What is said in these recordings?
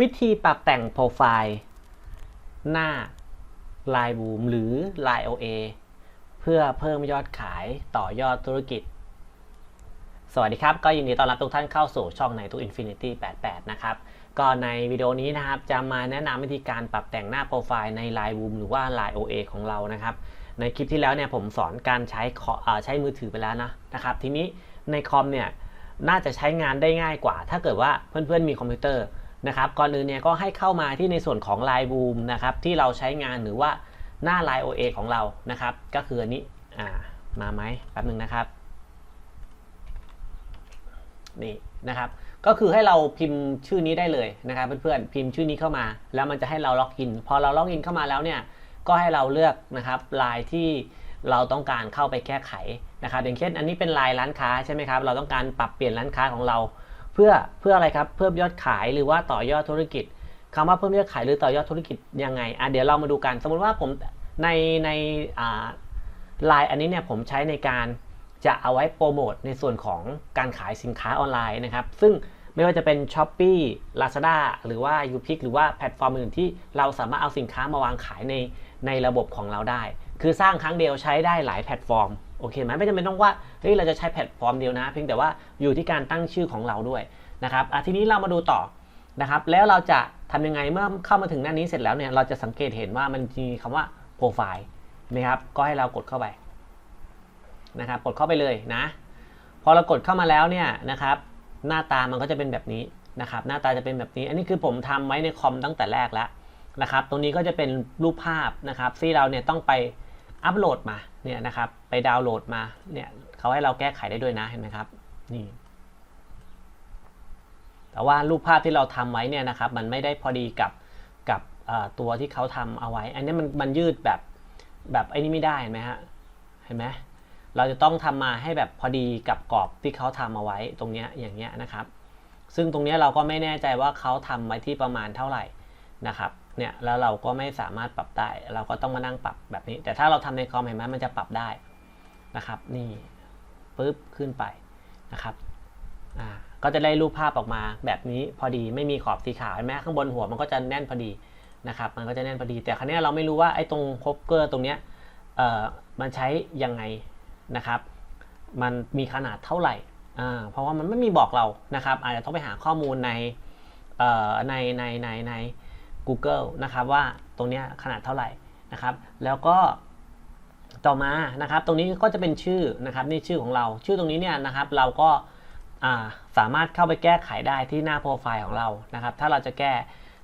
วิธีปรับแต่งโปรไฟล์หน้า Line Boom หรือ Line OA เพื่อเพิ่มยอดขายต่อยอดธุรกิจ สวัสดีครับ ก็ยินดีต้อนรับทุกท่านเข้าสู่ช่องในทุก Infinity 88 นะครับ ก็ในวิดีโอนี้นะครับ จะมาแนะนำวิธีการปรับแต่งหน้าโปรไฟล์ใน Line Boom หรือว่า Line OA ของเรานะครับ ในคลิปที่แล้วเนี่ยผมสอนการใช้คอเอ่อใช้มือถือไปแล้วนะนะครับ ทีนี้ในคอมเนี่ยน่าจะใช้งานได้ง่ายกว่า ถ้าเกิดว่าเพื่อนๆมีคอมพิวเตอร์ นะครับก่อนอื่นเนี่ยก็ให้เข้ามาที่ในส่วนของ Line Boom นะครับที่เราใช้งานหรือว่าหน้า Line OA ของเรานะครับ ก็คืออันนี้อ่ามาไหมแป๊บหนึ่งนะครับนี่นะครับก็คือให้เราพิมพ์ชื่อนี้ได้เลยนะครับเพื่อนๆพิมพ์ชื่อนี้เข้ามา แล้วมันจะให้เราล็อกอิน พอเราล็อกอินเข้ามาแล้วเนี่ยก็ให้เราเลือกนะครับลายที่เราต้องการเข้าไปแก้ไขนะครับอย่างเช่นอันนี้เป็นลายร้านค้าใช่ไหมครับเราต้องการปรับเปลี่ยนร้านค้าของเรา เพื่อเพื่ออะไรครับเพิ่มยอดขายหรือว่าต่อยอดธุรกิจคำว่าเพิ่มยอดขายหรือต่อยอดธุรกิจยังไงอะเดี๋ยวเรามาดูกัน สมมติว่าผมในในอ่าไลายอันนี้เนี่ยผมใช้ในการจะเอาไว้โปรโมทในส่วนของการขายสินค้าออนไลน์นะครับ ซึ่งไม่ว่าจะเป็น s h อ p e e Lazada หรือว่า u p i c หรือว่าแพลตฟอร์มอื่นที่เราสามารถเอาสินค้ามาวางขายในในระบบของเราได้ คือสร้างครั้งเดียวใช้ได้หลายแพลตฟอร์ม โอเคไหมไม่จำเป็นต้องว่าเฮ้ยเราจะใช้แพลตฟอร์มเดียวนะ เพียงแต่ว่าอยู่ที่การตั้งชื่อของเราด้วยนะครับอะทีนี้เรามาดูต่อนะครับ แล้วเราจะทำยังไงเมื่อเข้ามาถึงหน้านี้เสร็จแล้วเนี่ยเราจะสังเกตเห็นว่ามันมีคำว่าโปรไฟล์นะครับก็ให้เรากดเข้าไปนะครับกดเข้าไปเลยนะ พอเรากดเข้ามาแล้วเนี่ยนะครับหน้าตามันก็จะเป็นแบบนี้นะครับหน้าตาจะเป็นแบบนี้ อันนี้คือผมทำไว้ในคอมตั้งแต่แรกแล้วนะครับ ตรงนี้ก็จะเป็นรูปภาพนะครับที่เราเนี่ยต้องไป อัปโหลดมาเนี่ยนะครับไปดาวน์โหลดมาเนี่ยเขาให้เราแก้ไขได้ด้วยนะเห็นไหมครับนี่แต่ว่ารูปภาพที่เราทำไว้เนี่ยนะครับมันไม่ได้พอดีกับกับตัวที่เขาทำเอาไว้ อันนี้มันมันยืดแบบแบบไอ้นี่ไม่ได้เห็นไหมฮะเห็นไหมเราจะต้องทำมาให้แบบพอดีกับกรอบที่เขาทำเอาไว้ตรงเนี้ยอย่างเงี้ยนะครับ ซึ่งตรงเนี้ยเราก็ไม่แน่ใจว่าเขาทำไว้ที่ประมาณเท่าไหร่นะครับ เนี่ยแล้วเราก็ไม่สามารถปรับได้ เราก็ต้องมานั่งปรับแบบนี้ แต่ถ้าเราทำในคอมเห็นไหมมันจะปรับได้นะครับ นี่ปึ๊บขึ้นไปนะครับอ่าก็จะได้รูปภาพออกมาแบบนี้พอดีไม่มีขอบสีขาวเห็นไหมข้างบนหัวมันก็จะแน่นพอดีนะครับ มันก็จะแน่นพอดี แต่ครั้นี้เราไม่รู้ว่าไอ้ตรงคบเกอร์ตรงเนี้ยเอ่อมันใช้ยังไงนะครับ มันมีขนาดเท่าไหร่อ่าเพราะว่ามันไม่มีบอกเรานะครับ อาจจะต้องไปหาข้อมูลในเอ่อในในในใน Google นะครับว่าตรงนี้ขนาดเท่าไหร่นะครับ แล้วก็ต่อมานะครับ ตรงนี้ก็จะเป็นชื่อนะครับนี่ชื่อของเราชื่อตรงนี้เนี่ยนะครับ เราก็สามารถเข้าไปแก้ไขได้ที่หน้าโปรไฟล์ของเรานะครับ ถ้าเราจะแก้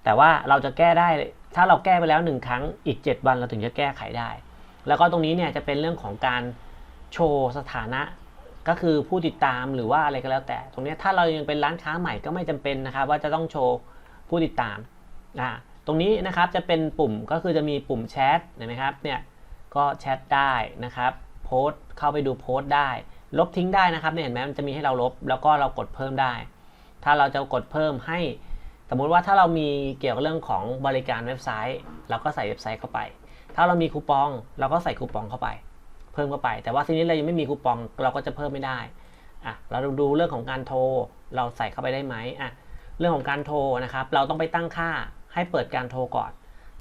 แต่ว่าเราจะแก้ได้ถ้าเราแก้ไปแล้ว 1 ครั้งอีก 7 วันเราถึงจะแก้ไขได้ แล้วก็ตรงนี้เนี่ยจะเป็นเรื่องของการโชว์สถานะก็คือผู้ติดตามหรือว่าอะไรก็แล้วแต่ ตรงนี้ถ้าเรายังเป็นร้านค้าใหม่ก็ไม่จำเป็นนะครับ ว่าจะต้องโชว์ผู้ติดตามอ่า ตรงนี้นะครับจะเป็นปุ่มก็คือจะมีปุ่มแชทเห็นไหมครับเนี่ยก็แชทได้นะครับโพสเข้าไปดูโพสได้ ลบทิ้งได้นะครับเนี่ยเห็นไหมมันจะมีให้เราลบ แล้วก็เรากดเพิ่มได้ ถ้าเราจะกดเพิ่มให้ สมมุติว่าถ้าเรามีเกี่ยวกับเรื่องของบริการเว็บไซต์ เราก็ใส่เว็บไซต์เข้าไป ถ้าเรามีคูปอง เราก็ใส่คูปองเข้าไป เพิ่มเข้าไป แต่ว่าทีนี้เรายังไม่มีคูปองเราก็จะเพิ่มไม่ได้อะเราดูเรื่องของการโทรเราใส่เข้าไปได้ไหมอะเรื่องของการโทรนะครับ เราต้องไปตั้งค่า ให้เปิดการโทรก่อน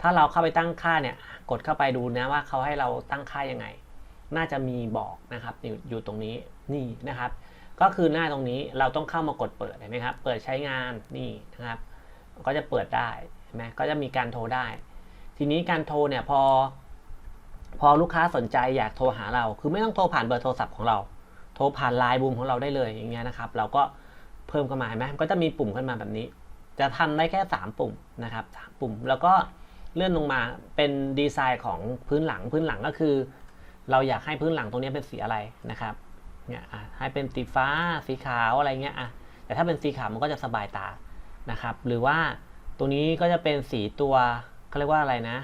ถ้าเราเข้าไปตั้งค่าเนี่ย กดเข้าไปดูนะว่าเขาให้เราตั้งค่ายังไง น่าจะมีบอกนะครับอยู่อยู่ตรงนี้นี่นะครับ ก็คือหน้าตรงนี้เราต้องเข้ามากดเปิดเห็นไหมครับ เปิดใช้งานนี่นะครับ ก็จะเปิดได้เห็นไหมก็จะมีการโทรได้ ทีนี้การโทรเนี่ยพอ พอลูกค้าสนใจอยากโทรหาเรา คือไม่ต้องโทรผ่านเบอร์โทรศัพท์ของเรา โทรผ่านไลน์บูมของเราได้เลยอย่างเงี้ยนะครับ เราก็เพิ่มเข้ามาเห็นไหมก็จะมีปุ่มขึ้นมาแบบนี้ จะทำได้แค่ 3 ปุ่มนะครับสปุ่ม แล้วก็เลื่อนลงมาเป็นดีไซน์ของพื้นหลังพื้นหลังก็คือ เราอยากให้พื้นหลังตรงนี้เป็นสีอะไรนะครับเนี่ยให้เป็นสีฟ้าสีขาวอะไรเงี้ยอะแต่ถ้าเป็นสีขาวมันก็จะสบายตานะครับ หรือว่าตัวนี้ก็จะเป็นสีตัวเขาเรียกว่าอะไรนะ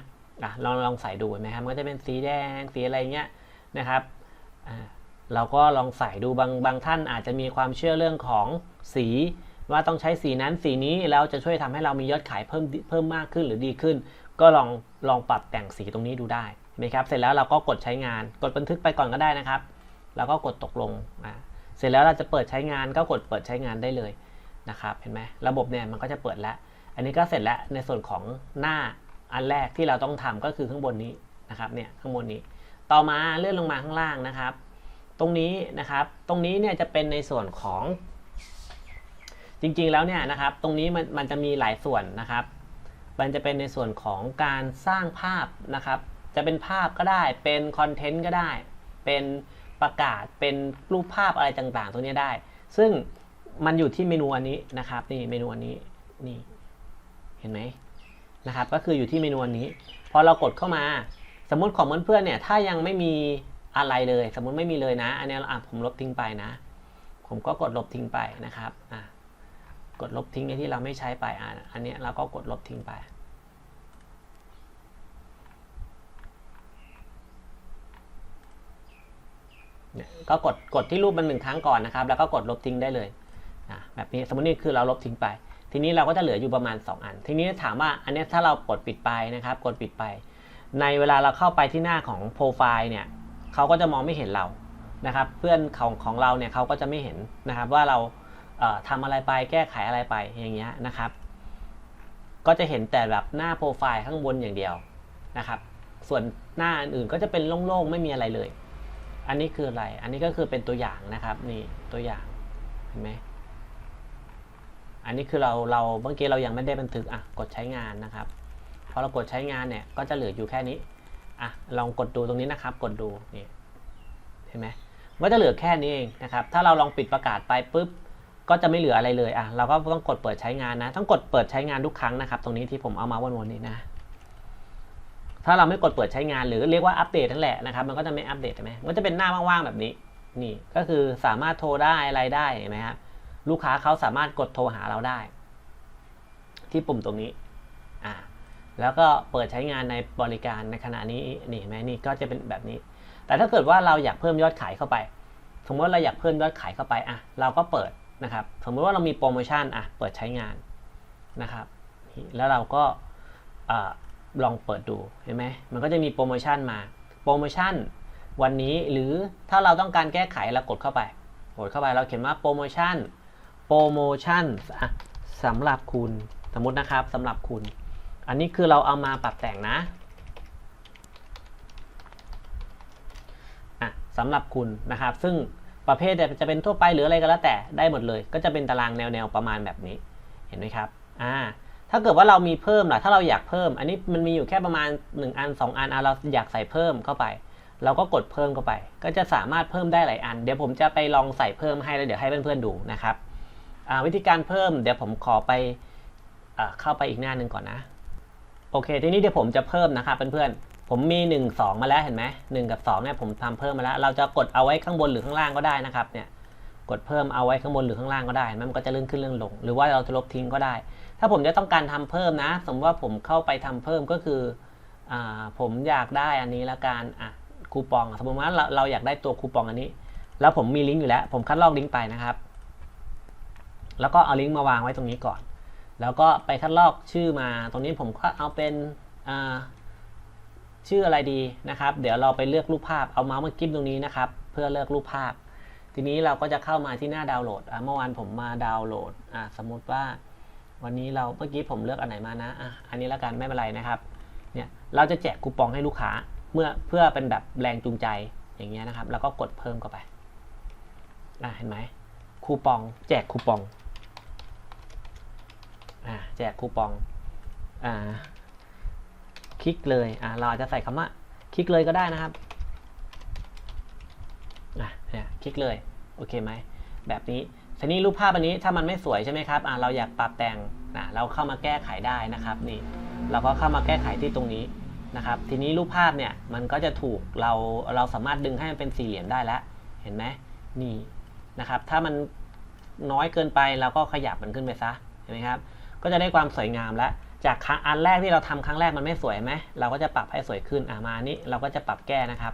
อะลองลองใส่ดูไหมครับมันก็จะเป็นสีแดงสีอะไรเงี้ยนะครับอ่าเราก็ลองใส่ดูบางบางท่านอาจจะมีความเชื่อเรื่องของสี ว่าต้องใช้สีนั้นสีนี้แล้วจะช่วยทำให้เรามียอดขายเพิ่มเพิ่มมากขึ้นหรือดีขึ้น ก็ลองลองปรับแต่งสีตรงนี้ดูได้ไหมครับเสร็จแล้วเราก็กดใช้งาน กดบันทึกไปก่อนก็ได้นะครับ แล้วก็กดตกลงอ่าเสร็จแล้วเราจะเปิดใช้งานก็กดเปิดใช้งานได้เลยนะครับเห็นไหมระบบเนี่ยมันก็จะเปิดแล้ว อันนี้ก็เสร็จแล้วในส่วนของหน้าอันแรกที่เราต้องทำก็คือข้างบนนี้นะครับเนี่ยข้างบนนี้ ต่อมาเลื่อนลงมาข้างล่างนะครับ ตรงนี้นะครับตรงนี้เนี่ยจะเป็นในส่วนของ จริงๆแล้วเนี่ยนะครับ ตรงนี้มันมันจะมีหลายส่วนนะครับ มันจะเป็นในส่วนของการสร้างภาพนะครับ จะเป็นภาพก็ได้ เป็นคอนเทนต์ก็ได้ เป็นประกาศ เป็นรูปภาพอะไรต่างๆตรงนี้ได้ ซึ่งมันอยู่ที่เมนูอันนี้นะครับ นี่เมนูอันนี้ นี่ เห็นไหมนะครับ ก็คืออยู่ที่เมนูอันนี้ พอเรากดเข้ามา สมมติของเพื่อนๆเนี่ย ถ้ายังไม่มีอะไรเลย สมมติไม่มีเลยนะ อันนี้อะผมลบทิ้งไปนะ ผมก็กดลบทิ้งไปนะครับ อะ กดลบทิ้งไอ้ที่เราไม่ใช้ไปอะอันนี้เราก็กดลบทิ้งไปเนี่ยก็กดกดที่รูปมันหนึ่งครั้งก่อนนะครับ แล้วก็กดลบทิ้งได้เลยแบบนี้สมมตินี่คือเราลบทิ้งไป ทีนี้เราก็จะเหลืออยู่ประมาณ 2 อัน ทีนี้ถามว่าอันนี้ถ้าเรากดปิดไปนะครับ กดปิดไป ในเวลาเราเข้าไปที่หน้าของโปรไฟล์เนี่ยเขาก็จะมองไม่เห็นเรานะครับ เพื่อนของของเราเนี่ยเขาก็จะไม่เห็นนะครับว่าเรา ทำอะไรไปแก้ไขอะไรไปอย่างเงี้ยนะครับ ก็จะเห็นแต่แบบหน้าโปรไฟล์ข้างบนอย่างเดียวนะครับ ส่วนหน้าอื่นก็จะเป็นโล่งๆไม่มีอะไรเลย อันนี้คืออะไร อันนี้ก็คือเป็นตัวอย่างนะครับนี่ตัวอย่างเห็นไหมอันนี้คือเราเราเมื่อกี้เรายังไม่ได้บันทึกอะกดใช้งานนะครับพอเรากดใช้งานเนี่ยก็จะเหลืออยู่แค่นี้อะลองกดดูตรงนี้นะครับ กดดูนี่เห็นไหมก็จะเหลือแค่นี้เองนะครับ ถ้าเราลองปิดประกาศไปปุ๊บ ก็จะไม่เหลืออะไรเลยอะเราก็ต้องกดเปิดใช้งานนะ ต้องกดเปิดใช้งานทุกครั้งนะครับ ตรงนี้ที่ผมเอามาวนๆนี่นะ ถ้าเราไม่กดเปิดใช้งานหรือเรียกว่าอัปเดตนั่นแหละนะครับ มันก็จะไม่อัปเดตใช่ไหมมันจะเป็นหน้าว่างๆแบบนี้ นี่ก็คือสามารถโทรได้อะไรได้เห็นไหมครับลูกค้าเขาสามารถกดโทรหาเราได้ ที่ปุ่มตรงนี้อ่าแล้วก็เปิดใช้งานในบริการในขณะนี้นี่เห็นไหมนี่ก็จะเป็นแบบนี้ แต่ถ้าเกิดว่าเราอยากเพิ่มยอดขายเข้าไปสมมติเราอยากเพิ่มยอดขายเข้าไปอะเราก็เปิด นะครับ สมมติว่าเรามีโปรโมชั่นอะเปิดใช้งานนะครับ แล้วเราก็อลองเปิดดูเห็นไหมมันก็จะมีโปรโมชั่นมา โปรโมชั่นวันนี้หรือถ้าเราต้องการแก้ไขเรากดเข้าไป กดเข้าไปเราเขียนว่าโปรโมชั่น โปรโมชั่นอะสำหรับคุณ สมมตินะครับสำหรับคุณ อันนี้คือเราเอามาปรับแต่งนะอะสำหรับคุณนะครับ ซึ่ง ประเภทจะเป็นทั่วไปหรืออะไรก็แล้วแต่ได้หมดเลย ก็จะเป็นตารางแนวๆประมาณแบบนี้ เห็นไหมครับอ่าถ้าเกิดว่าเรามีเพิ่มล่ะถ้าเราอยากเพิ่ม อันนี้มันมีอยู่แค่ประมาณ 1 อัน 2 อันอะเราอยากใส่เพิ่มเข้าไป เราก็กดเพิ่มเข้าไป ก็จะสามารถเพิ่มได้หลายอัน เดี๋ยวผมจะไปลองใส่เพิ่มให้แล้วเดี๋ยวให้เพื่อนๆดูนะครับวิธีการเพิ่มเดี๋ยวผมขอไปอเข้าไปอีกหน้าหนึ่งก่อนนะโอเค ทีนี้เดี๋ยวผมจะเพิ่มนะครับเพื่อนๆ ผมมี 1 2 มาแล้วเห็นไหมหนึ่งกับ2เนี่ยผมทำเพิ่มมาแล้ว เราจะกดเอาไว้ข้างบนหรือข้างล่างก็ได้นะครับเนี่ยกดเพิ่มเอาไว้ข้างบนหรือข้างล่างก็ได้เห็นไหมมันก็จะเลื่อนขึ้นเลื่อนลง หรือว่าเราจะลบทิ้งก็ได้ ถ้าผมจะต้องการทำเพิ่มนะ สมมติว่าผมเข้าไปทำเพิ่มก็คืออผมอยากได้อันนี้ละกันอะคูปอง สมมติว่าเราเราอยากได้ตัวคูปองอันนี้ แล้วผมมีลิงก์อยู่แล้ว ผมคัดลอกลิงก์ไปนะครับ แล้วก็เอาลิงก์มาวางไว้ตรงนี้ก่อน แล้วก็ไปคัดลอกชื่อมา ตรงนี้ผมก็เอาเป็นอ่า ชื่ออะไรดีนะครับ เดี๋ยวเราไปเลือกรูปภาพเอาเมาส์มากิ้มตรงนี้นะครับ เพื่อเลือกรูปภาพ ทีนี้เราก็จะเข้ามาที่หน้าดาวน์โหลดเมื่อวานผมมาดาวน์โหลดสมมติว่า วันนี้เราเมื่อกี้ผมเลือกอันไหนมานะอะอันนี้แล้วกันไม่เป็นไรนะครับเนี่ยเราจะแจกคูปองให้ลูกค้าเมื่อเพื่อเป็นแบบแรงจูงใจอย่างเงี้ยนะครับ แล้วก็กดเพิ่มเข้าไปอะเห็นไหมคูปอง แจกคูปองอะแจกคูปองอ่า คลิกเลยอะเราอาจจะใส่คำว่าคลิกเลยก็ได้นะครับอะเนี่ยคลิกเลยโอเคไหมแบบนี้ทีนี้รูปภาพอันนี้ถ้ามันไม่สวยใช่ไหมครับอ่าเราอยากปรับแต่งนะเราเข้ามาแก้ไขได้นะครับนี่เราก็เข้ามาแก้ไขที่ตรงนี้นะครับ ทีนี้รูปภาพเนี่ยมันก็จะถูกเราเราสามารถดึงให้มันเป็นสี่เหลี่ยมได้แล้ว เห็นไหมนี่นะครับ ถ้ามันน้อยเกินไปเราก็ขยับมันขึ้นไปซะเห็นไหมครับ ก็จะได้ความสวยงามแล้ว จากครั้งอันแรกที่เราทำครั้งแรกมันไม่สวยไหมเราก็จะปรับให้สวยขึ้นอ่ามาอันนี้เราก็จะปรับแก้นะครับ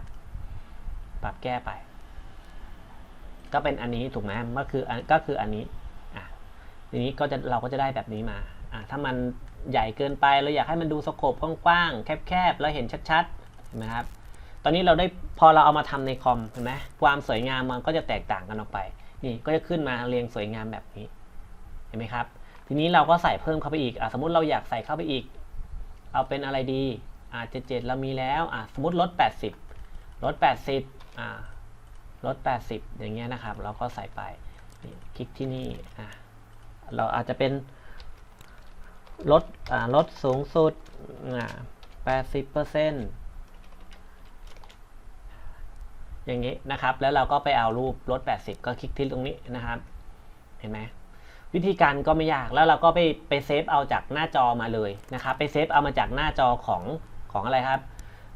ปรับแก้ไป ก็เป็นอันนี้ถูกไหมก็คืออก็คืออันนี้อะทีนี้ก็จะเราก็จะได้แบบนี้มาอะถ้ามันใหญ่เกินไปเราอยากให้มันดูสโคปกว้างๆแคบๆแล้วเห็นชัดๆเห็นไหมครับตอนนี้เราได้พอเราเอามาทำในคอมเห็นไหมความสวยงามมันก็จะแตกต่างกันออกไป นี่ก็จะขึ้นมาเรียงสวยงามแบบนี้เห็นไหมครับ ทีนี้เราก็ใส่เพิ่มเข้าไปอีกอสมมุติเราอยากใส่เข้าไปอีก เอาเป็นอะไรดีอ่าเจ็ดเจ็ดเรามีแล้วอะสมมติลด 80ลด 80อ่าลด 80 อย่างเงี้ยนะครับ เราก็ใส่ไปนี่คลิกที่นี่อะเราอาจจะเป็นลดอ่าลดสูงสุดอ่า80เปอร์เซ็นต์อย่างนี้นะครับ แล้วเราก็ไปเอารูปลด 80 ก็คลิกที่ตรงนี้นะครับ เห็นไหม วิธีการก็ไม่ยากแล้วเราก็ไปไปเซฟเอาจากหน้าจอมาเลยนะครับไปเซฟเอามาจากหน้าจอของของอะไรครับ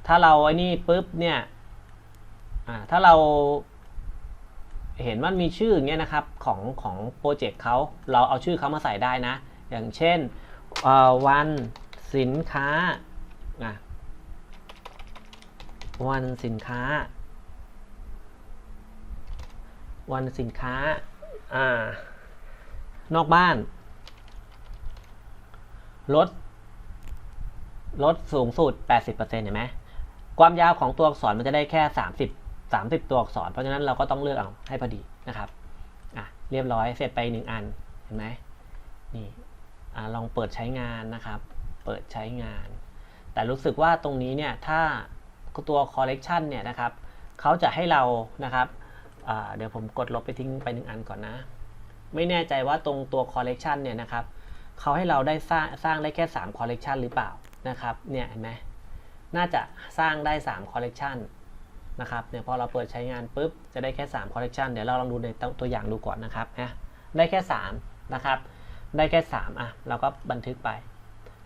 ถ้าเราไอ้นี่ปุ๊บเนี่ยอ่าถ้าเราเห็นว่ามีชื่ออย่างเงี้ยนะครับของของโปรเจกต์เขาเราเอาชื่อเขามาใส่ได้นะ อย่างเช่นวันสินค้าอะวันสินค้า วันสินค้าอ่า นอกบ้าน ลด ลดสูงสุด 80%เห็นไหมความยาวของตัวอักษรมันจะได้แค่ 30 30 ตัวอักษร เพราะฉะนั้นเราก็ต้องเลือกเอาให้พอดีนะครับอะเรียบร้อยเสร็จไป 1 อัน เห็นไหมนี่อะลองเปิดใช้งานนะครับ เปิดใช้งาน แต่รู้สึกว่าตรงนี้เนี่ย ถ้าตัวคอลเลกชันเนี่ยนะครับเขาจะให้เรานะครับเดี๋ยวผมกดลบไปทิ้งไปหนึ่งอันก่อนนะ ไม่แน่ใจว่าตรงตัวคอลเลกชันเนี่ยนะครับเขาให้เราได้สร้างสร้างได้แค่3คอลเลกชันหรือเปล่านะครับเนี่ยเห็นไหมน่าจะสร้างได้3คอลเลกชันนะครับเนี่ยพอเราเปิดใช้งานปุ๊บจะได้แค่3คอลเลกชันเดี๋ยวเราลองดูในตัวอย่างดูก่อนนะครับนะได้แค่3นะครับได้แค่3อะเราก็บันทึกไป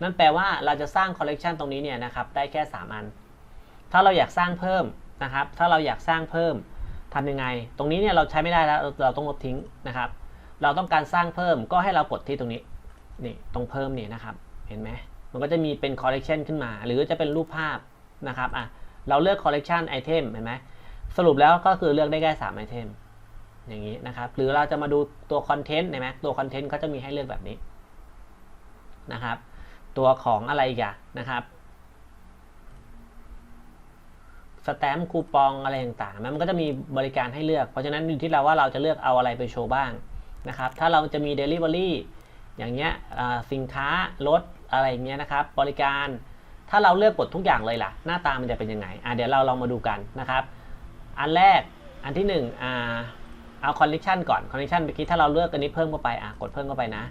นั่นแปลว่าเราจะสร้างคอลเลกชันตรงนี้เนี่ยนะครับได้แค่ 3 อัน ถ้าเราอยากสร้างเพิ่มนะครับถ้าเราอยากสร้างเพิ่มทำยังไง ตรงนี้เนี่ยเราใช้ไม่ได้แล้วเราต้องลบทิ้งนะครับ เราต้องการสร้างเพิ่มก็ให้เรากดที่ตรงนี้นี่ตรงเพิ่มนี่นะครับ เห็นไหมมันก็จะมีเป็นคอลเลกชันขึ้นมา หรือจะเป็นรูปภาพนะครับอะเราเลือกคอลเลกชันไอเทมเห็นไหมสรุปแล้วก็คือเลือกได้แค่3ไอเทมอย่างนี้นะครับ หรือเราจะมาดูตัวคอนเทนต์เห็นไหมตัวคอนเทนต์เขาจะมีให้เลือกแบบนี้นะครับ ตัวของอะไรอีกอะนะครับสแตมป์คูปองอะไรต่างๆมันก็จะมีบริการให้เลือก เพราะฉะนั้นอยู่ที่เราว่าเราจะเลือกเอาอะไรไปโชว์บ้าง นะครับ ถ้าเราจะมี Delivery อย่างเงี้ยสินค้าลดอะไรเงี้ยนะครับ บริการ ถ้าเราเลือกกดทุกอย่างเลยล่ะ หน้าตามันจะเป็นยังไงอะเดี๋ยวเราลองมาดูกันนะครับ อันแรก อันที่1นึ่งอ่าเอาคอนเนคชันก่อนคอนเนคชันเมื่อกี้ถ้าเราเลือกอันนี้เพิ่มเข้าไปอะกดเพิ่มเข้าไปนะ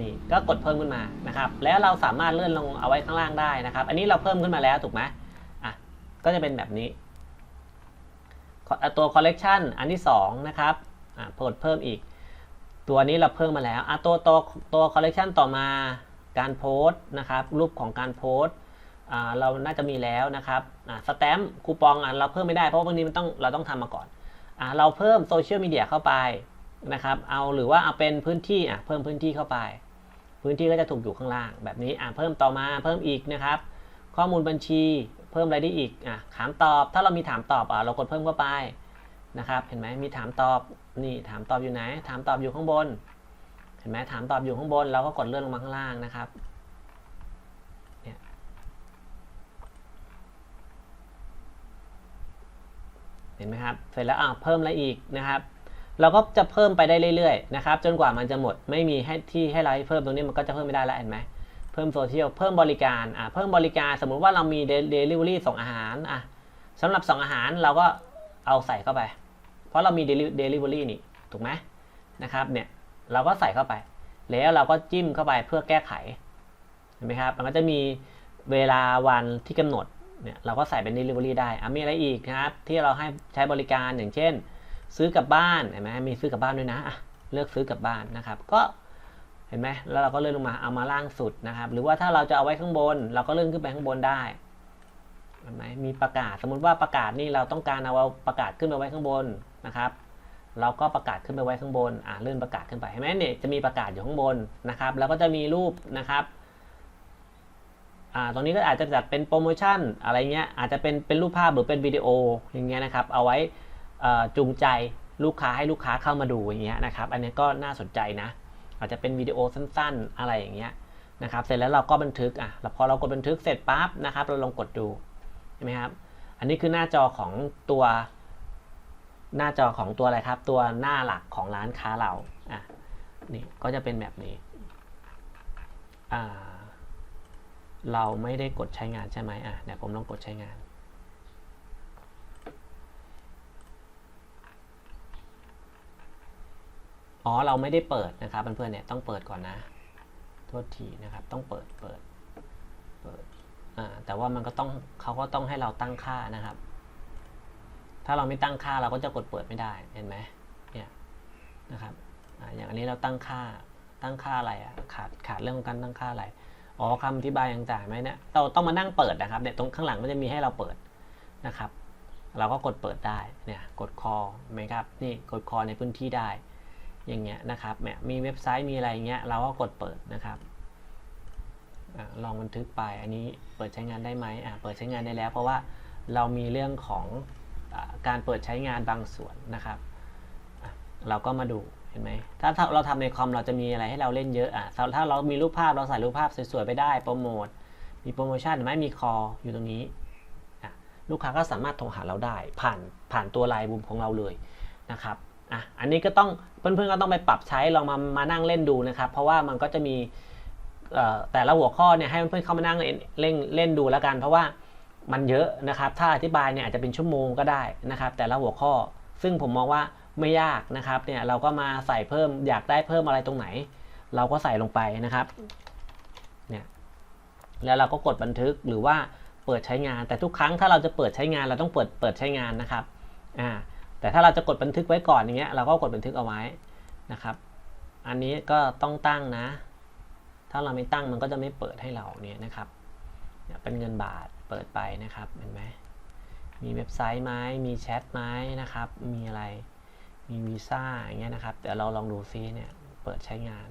นี่ก็กดเพิ่มขึ้นมานะครับ แล้วเราสามารถเลื่อนลงเอาไว้ข้างล่างได้นะครับ อันนี้เราเพิ่มขึ้นมาแล้วถูกไหมอะก็จะเป็นแบบนี้ตัวคอลเลกชันอันที่2นะครับ อะกดเพิ่มอีก ตัวนี้เราเพิ่มมาแล้วอะตัวตัวตัวคอลเลกชันต่อมาการโพสต์นะครับรูปของการโพสต์เราน่าจะมีแล้วนะครับสแตมป์คูปองอเราเพิ่มไม่ได้เพราะบางทีมันต้องเราต้องทำมาก่อนอเราเพิ่มโซเชียลมีเดียเข้าไปนะครับ เอาหรือว่าเอาเป็นพื้นที่เพิ่มพื้นที่เข้าไป พื้นที่ก็จะถูกอยู่ข้างล่าง แบบนี้เพิ่มต่อมาเพิ่มอีกนะครับ ข้อมูลบัญชีเพิ่มอะไรได้อีกอถามตอบ ถ้าเรามีถามตอบอเรากดเพิ่มเข้าไปนะครับ เห็นไหมมีถามตอบ นี่ถามตอบอยู่ไหน ถามตอบอยู่ข้างบน เห็นไหมถามตอบอยู่ข้างบน เราก็กดเลื่อนลงมาข้างล่างนะครับเนี่ยเห็นไหมครับ เสร็จแล้วอะเพิ่มอะไรอีกนะครับ เราก็จะเพิ่มไปได้เรื่อยๆนะครับ จนกว่ามันจะหมด ไม่มีให้ที่ให้เราเพิ่มตรงนี้มันก็จะเพิ่มไม่ได้แล้วเห็นไหมเพิ่มโซเชียล เพิ่มบริการ อะเพิ่มบริการ สมมุติว่าเรามีเดลิเวอรี่ส่งอาหาร อะสำหรับส่งอาหารเราก็เอาใส่เข้าไป เพราะเรามี Delivery นี่ถูกไหมนะครับเนี่ยเราก็ใส่เข้าไป แล้วเราก็จิ้มเข้าไปเพื่อแก้ไขเห็นไหมครับมันก็จะมีเวลาวันที่กำหนดเนี่ยเราก็ใส่เป็น Delivery ได้อะมีอะไรอีกครับ ที่เราให้ใช้บริการอย่างเช่น ซื้อกลับบ้านเห็นไหมมีซื้อกลับบ้านด้วยนะะเลือกซื้อกลับบ้านนะครับ ก็เห็นไหมแล้วเราก็เลื่อนลงมาเอามาล่างสุดนะครับ หรือว่าถ้าเราจะเอาไว้ข้างบน เราก็เลื่อนขึ้นไปข้างบนได้ เห็นไหมมีประกาศ สมมุติว่าประกาศนี่เราต้องการเอาประกาศขึ้นไปไว้ข้างบนนะครับ เราก็ประกาศขึ้นไปไว้ข้างบน อ่าเลื่อนประกาศขึ้นไปเห็นไหมเนี่ยจะมีประกาศอยู่ข้างบนนะครับ แล้วก็จะมีรูปนะครับอ่าตรงนี้ก็อาจจะจัดเป็นโปรโมชั่นอะไรเงี้ย อาจจะเป็นเป็นรูปภาพหรือเป็นวิดีโออย่างเงี้ยนะครับ เอาไว้จูงใจลูกค้าให้ลูกค้าเข้ามาดูอย่างเงี้ยนะครับ อันนี้ก็น่าสนใจนะ อาจจะเป็นวิดีโอสั้นๆ อะไรอย่างเงี้ยนะครับ เสร็จแล้วเราก็บันทึกอะพอเรากดบันทึกเสร็จปั๊บนะครับ เราลองกดดู ช่ไหมครับ อันนี้คือหน้าจอของตัวหน้าจอของตัวอะไรครับ ตัวหน้าหลักของร้านค้าเราอะนี่ก็จะเป็นแบบนี้อ่าเราไม่ได้กดใช้งานใช่ไหมอะเดี๋ยวผมลองกดใช้งานอ๋อเราไม่ได้เปิดนะครับเพื่อนๆเนี่ยต้องเปิดก่อนนะ โทษทีนะครับ ต้องเปิดเปิด แต่ว่ามันก็ต้องเขาก็ต้องให้เราตั้งค่านะครับ ถ้าเราไม่ตั้งค่าเราก็จะกดเปิดไม่ได้เห็นไหมเนี่ยนะครับออย่างอันนี้เราตั้งค่าตั้งค่าอะไรอะขาดขาดเรื่องของการตั้งค่าอะไรอ๋อคำอธิบายต่างๆไหมเนี่ยเราต้องมานั่งเปิดนะครับเนี่ยตรงข้างหลังมันจะมีให้เราเปิดนะครับ เราก็กดเปิดได้เนี่ยกดคอไหมครับนี่กดคอในพื้นที่ได้อย่างเงี้ยนะครับเนี่ยมีเว็บไซต์มีอะไรเงี้ยเราก็กดเปิดนะครับ ลองบันทึกไป อันนี้เปิดใช้งานได้ไหมอ่าเปิดใช้งานได้แล้ว เพราะว่าเรามีเรื่องของอการเปิดใช้งานบางส่วนนะครับ เราก็มาดูเห็นไหมถ้าเราทำในคอมเราจะมีอะไรให้เราเล่นเยอะอะถ้าเรามีรูปภาพเราใส่รูปภาพสวยๆไปได้โปรโมทมีโปรโมชั่นไหมมีคออยู่ตรงนี้ลูกค้าก็สามารถโทรหาเราได้ ผ่านผ่านตัวไลน์บูมของเราเลยนะครับอะอันนี้ก็ต้องเพื่อนๆก็ต้องไปปรับใช้ลองมามานั่งเล่นดูนะครับ เพราะว่ามันก็จะมี แต่ละหัวข้อเนี่ยให้เพื่อนๆเข้ามานั่งเล่นเล่นเล่นดูแล้วกันเพราะว่ามันเยอะนะครับ ถ้าอธิบายเนี่ยอาจจะเป็นชั่วโมงก็ได้นะครับ แต่ละหัวข้อ ซึ่งผมมองว่าไม่ยากนะครับเนี่ยเราก็มาใส่เพิ่มอยากได้เพิ่มอะไรตรงไหน เราก็ใส่ลงไปนะครับเนี่ยแล้วเราก็กดบันทึกหรือว่าเปิดใช้งาน แต่ทุกครั้งถ้าเราจะเปิดใช้งานเราต้องเปิดเปิดใช้งานนะครับอ่าแต่ถ้าเราจะกดบันทึกไว้ก่อนอย่างเงี้ยเราก็กดบันทึกเอาไว้นะครับ อันนี้ก็ต้องตั้งนะ ถ้าเราไม่ตั้งมันก็จะไม่เปิดให้เราเนี่ยนะครับ เป็นเงินบาทเปิดไปนะครับ เห็นไหม มีเว็บไซต์ไหมมีแชทไหมนะครับ มีอะไร มีวีซ่าอย่างเงี้ยนะครับ เดี๋ยวเราลองดูซิเนี่ย เปิดใช้งาน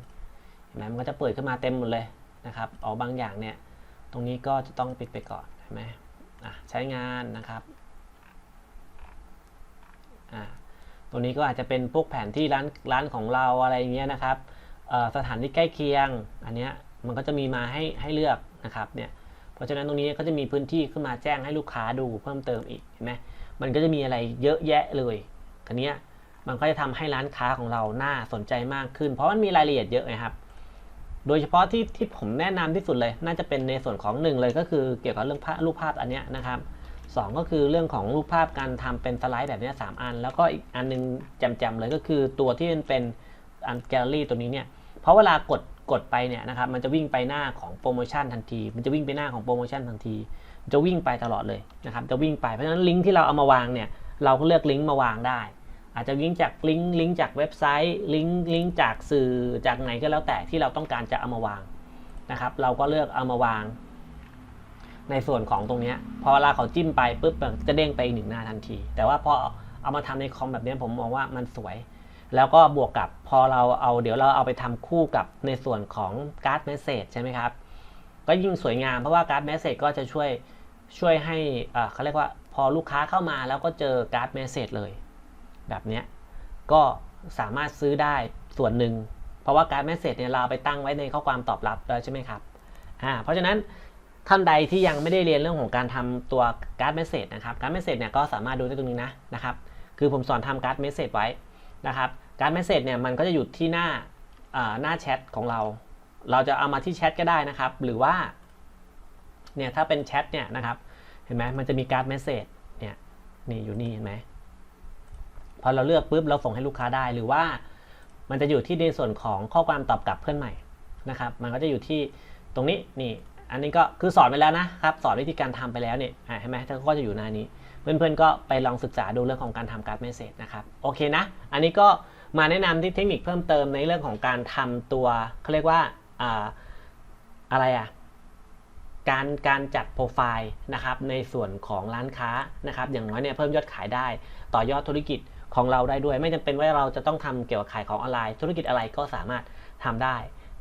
เห็นไหมมันก็จะเปิดขึ้นมาเต็มหมดเลยนะครับออกบางอย่างเนี่ย ตรงนี้ก็จะต้องปิดไปก่อน เห็นไหมอะใช้งานนะครับอ่าตัวนี้ก็อาจจะเป็นพวกแผนที่ร้านร้านของเราอะไรเงี้ยนะครับ สถานที่ใกล้เคียง อันเนี้ยมันก็จะมีมาให้ให้เลือกนะครับเนี่ยเพราะฉะนั้นตรงนี้ก็จะมีพื้นที่ขึ้นมาแจ้งให้ลูกค้าดูเพิ่มเติมอีกเห็นไหมมันก็จะมีอะไรเยอะแยะเลยคันนี้มันก็จะทำให้ร้านค้าของเราน่าสนใจมากขึ้น เพราะมันมีรายละเอียดเยอะนะครับ โดยเฉพาะที่ที่ผมแนะนำที่สุดเลย น่าจะเป็นในส่วนของหนึ่งเลยก็คือเกี่ยวกับเรื่องภาพรูปภาพอันนี้นะครับ2ก็คือเรื่องของรูปภาพการทำเป็นสไลด์แบบนี้สามอัน แล้วก็อีกอันนึงแจมๆเลยก็คือตัวที่มันเป็นอันแกลเลอรี่ตัวนี้เนี่ย เพราะเวลากดกดไปเนี่ยนะครับมันจะวิ่งไปหน้าของโปรโมชั่นทันที มันจะวิ่งไปหน้าของโปรโมชั่นทันทีจะวิ่งไปตลอดเลยนะครับจะวิ่งไปเพราะฉะนั้นลิงก์ที่เราเอามาวางเนี่ยเราก็เลือกลิงก์มาวางได้ อาจจะลิงก์จากลิงก์ลิงก์จากเว็บไซต์ลิงก์ลิงก์จากสื่อจากไหนก็แล้วแต่ที่เราต้องการจะเอามาวางนะครับเราก็เลือกเอามาวาง ในส่วนของตรงนี้พอเวลาเขาจิ้มไปปุ๊บจะเด้งไปอีกหนึ่งหน้าทันที แต่ว่าพอเอามาทำในคอมแบบนี้ผมมองว่ามันสวย แล้วก็บวกกับพอเราเอาเดี๋ยวเราเอาไปทำคู่กับในส่วนของการ์ดเมสเซจใช่ไหมครับ ก็ยิ่งสวยงามเพราะว่าการ์ดเมสเซจก็จะช่วยช่วยให้เขาเรียกว่าพอลูกค้าเข้ามาแล้วก็เจอการ์ดเมสเซจเลย แบบนี้ก็สามารถซื้อได้ส่วนหนึ่ง เพราะว่าการ์ดเมสเซจเนี่ยเราไปตั้งไว้ในข้อความตอบรับแล้วใช่ไหมครับอ่าเพราะฉะนั้นท่านใดที่ยังไม่ได้เรียนเรื่องของการทำตัวการ์ดเมสเซจนะครับการ์ดเมสเซจเนี่ยก็สามารถดูได้ตรงนี้นะนะครับคือผมสอนทำการ์ดเมสเซจไว้ นะครับ การ์ดเมสเซจเนี่ยมันก็จะอยู่ที่หน้าหน้าแชทของเรา เราจะเอามาที่แชทก็ได้นะครับ หรือว่าเนี่ยถ้าเป็นแชทเนี่ยนะครับ เห็นไหมมันจะมีการ์ดเมสเซจเนี่ยนี่อยู่นี่เห็นไหมพอเราเลือกปุ๊บเราส่งให้ลูกค้าได้หรือว่ามันจะอยู่ที่ในส่วนของข้อความตอบกลับเพื่อนใหม่นะครับ มันก็จะอยู่ที่ตรงนี้นี่ อันนี้ก็คือสอนไปแล้วนะครับ สอนวิธีการทำไปแล้วเนี่ยเห็นไหมถ้าก็จะอยู่หน้านี้ เพื่อนๆก็ไปลองศึกษาดูเรื่องของการทำการ์ดเมสเซจนะครับโอเคนะ อันนี้ก็มาแนะนำที่เทคนิคเพิ่มเติมในเรื่องของการทำตัวเขาเรียกว่าอะไรอะการการจัดโปรไฟล์นะครับในส่วนของร้านค้านะครับอย่างน้อยเนี่ยเพิ่มยอดขายได้ ต่อยอดธุรกิจของเราได้ด้วย ไม่จำเป็นว่าเราจะต้องทำเกี่ยวกับขายของออนไลน์ธุรกิจอะไรก็สามารถทำได้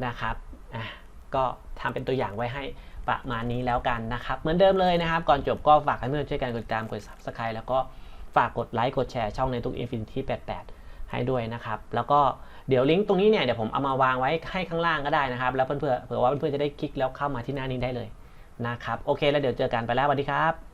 นะครับก็ทำเป็นตัวอย่างไว้ให้ ประมาณนี้แล้วกันนะครับ เหมือนเดิมเลยนะครับ ก่อนจบก็ฝากให้เพื่อนช่วยกันกดติดตามกด subscribe แล้วก็ฝากกดไลค์กดแชร์ช่องในทุก Infinity 88 ให้ด้วยนะครับ แล้วก็เดี๋ยวลิงก์ตรงนี้เนี่ยเดี๋ยวผมเอามาวางไว้ให้ข้างล่างก็ได้นะครับ แล้วเพื่อนๆเผื่อว่าเพื่อนๆจะได้คลิกแล้วเข้ามาที่หน้านี้ได้เลยนะครับ โอเค แล้วเดี๋ยวเจอกันไปแล้วสวัสดีครับ